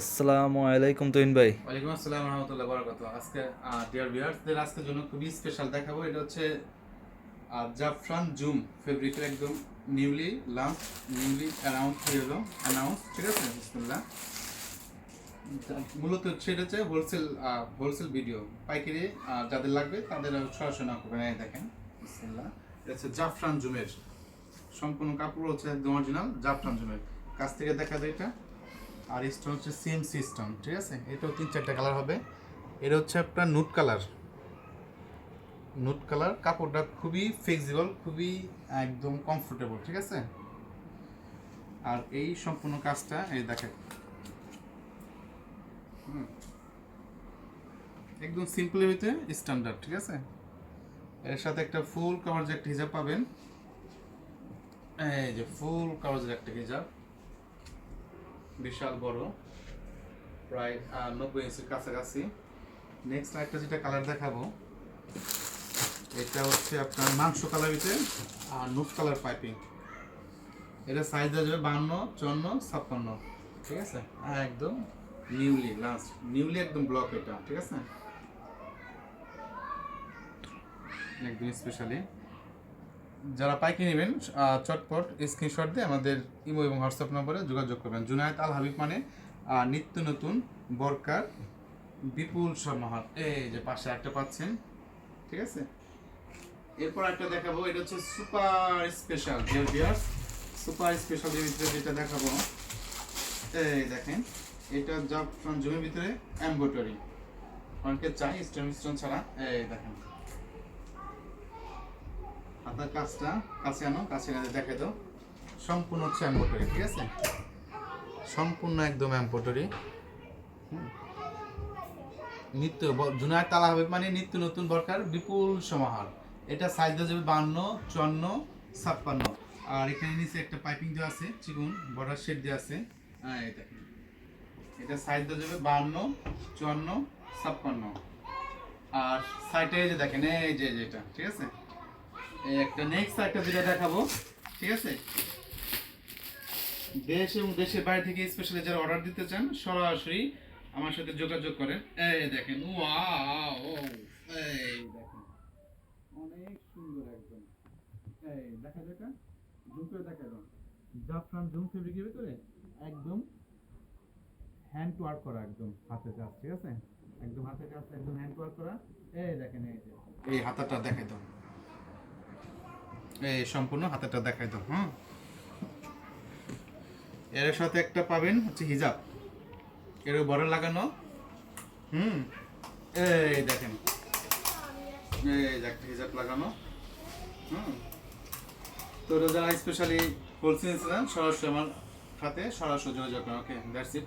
আসসালামু আলাইকুম তুহিন ভাই। ওয়ালাইকুম আসসালাম রহমতুল্লাহ বরাকাত আজকে ডিয়ার ভিউয়ার্সদের আজকের জন্য খুবই স্পেশাল দেখাবো। এটা হচ্ছে জাফরান জুম ফেব্রিকের একদম নিউলি লঞ্চ নিউলি অ্যানাউন্স হয়ে গেলো অ্যানাউন্স ঠিক আছে? বিসমুল্লাহ। মূলত হচ্ছে এটা হচ্ছে হোলসেল হোলসেল ভিডিও পাইকারি যাদের লাগবে, তাদের সরাসরি না করবেন। এই দেখেন, বিসমুল্লাহ। এটা হচ্ছে জাফরান জুমের। সম্পূর্ণ কাপড় হচ্ছে একদম অরিজিনাল জাফরান জুমের। কাছ থেকে দেখা যায় এটা। আর স্টোন হচ্ছে সেম সিস্টেম ঠিক আছে? এটাও তিন চারটা কালার হবে। এটা হচ্ছে আপনার নুট কালার নুট কালার কাপড়টা খুবই ফ্লেক্সিবল খুবই একদম কমফোর্টেবল ঠিক আছে? আর এই সম্পূর্ণ কাজটা, এই দেখে একদম সিম্পলের ভিতরে স্ট্যান্ডার্ড ঠিক আছে? এর সাথে একটা ফুল কাভারেজ একটা হিজাব পাবেন। এই যে ফুল কাভারেজের একটা হিজাব। বিশাল বড়। প্রায় নব্বই ইঞ্চির কাছাকাছি। নেক্সট একটা যেটা কালার দেখাবো, এটা হচ্ছে আপনার মাংস কালার ভিতরে আর নুট কালার পাইপিং এটা সাইজ দেওয়া যাবে বান্ন, চুয়ান্ন, ছাপ্পান্ন। ঠিক আছে? হ্যাঁ একদম নিউলি লাস্ট নিউলি একদম ব্লক এটা। ঠিক আছে? একদম স্পেশালি যারা পাইকারি নেবেন চটপট স্ক্রিনশট দিয়ে আমাদের ইমো এবং হোয়াটসঅ্যাপ নম্বরে যোগাযোগ করবেন। জুনায়েদ আল হাবিব মানে নিত্য নতুন বরকার বিপুল সমাহার এই যে পাশে একটা পাচ্ছেন, ঠিক আছে? এরপর একটা দেখাবো, এটা হচ্ছে super special dear super special ভিতরে যেটা দেখাবো, এই দেখেন, এটা জব ফ্রম জমির ভিতরে এমব্রয়ডারি অনেকে চাই স্টোন স্টোন ছাড়া, এই দেখেন। হাতার কাজটা কাছে আনো কাছে এনে দেখে দাও। সম্পূর্ণ হচ্ছে এম্ব্রয়ডারি ঠিক আছে? সম্পূর্ণ একদম এম্ব্রয়ডারি নিত্য জুনায় তালা হবে মানে নিত্য নতুন বরকার, বিপুল সমাহার। এটা সাইজ দেওয়া যাবে বান্ন, চুয়ান্ন, ছাপ্পান্ন। আর এখানে নিচে একটা পাইপিং দেওয়া আছে চিকুন বর্ডার শেড দেওয়া আছে। হ্যাঁ এটা। এটা সাইজ দেওয়া যাবে বান্ন, চুয়ান্ন, ছাপ্পান্ন। আর সাইডে যে দেখেন এই যে এটা, ঠিক আছে? এই একটা নেক্সট একটা যেটা দেখাবো, ঠিক আছে? দেশ এবং দেশের বাইরে থেকে স্পেশালি যারা অর্ডার দিতে চান, সরাসরি আমার সাথে যোগাযোগ করেন। এই দেখেন ওয়াও এই দেখেন। অনেক সুন্দর একদম। এই দেখা দেখা জুম করে দেখা দাও জাফরান জুম ফেব্রিকের ভিতরে? একদম হ্যান্ড ওয়ার্ক করা, একদম হাতের কাজ, ঠিক আছে? একদম হাতের কাজ, একদম হ্যান্ড ওয়ার্ক করা। এই দেখেন, এই এই হাতাটা দেখাই দাও। সম্পূর্ণ হাতাটা দেখাই দাও হ্যাঁ এর সাথে একটা পাবেন হচ্ছে হিজাব। এর বড় লাগানো, হুম? এই দেখেন। এই হিজাব লাগানো, হুম? তো যারা স্পেশালি হোলসেল সরাসরি আমার সাথে সরাসরি যোগাযোগ ওকে? That's it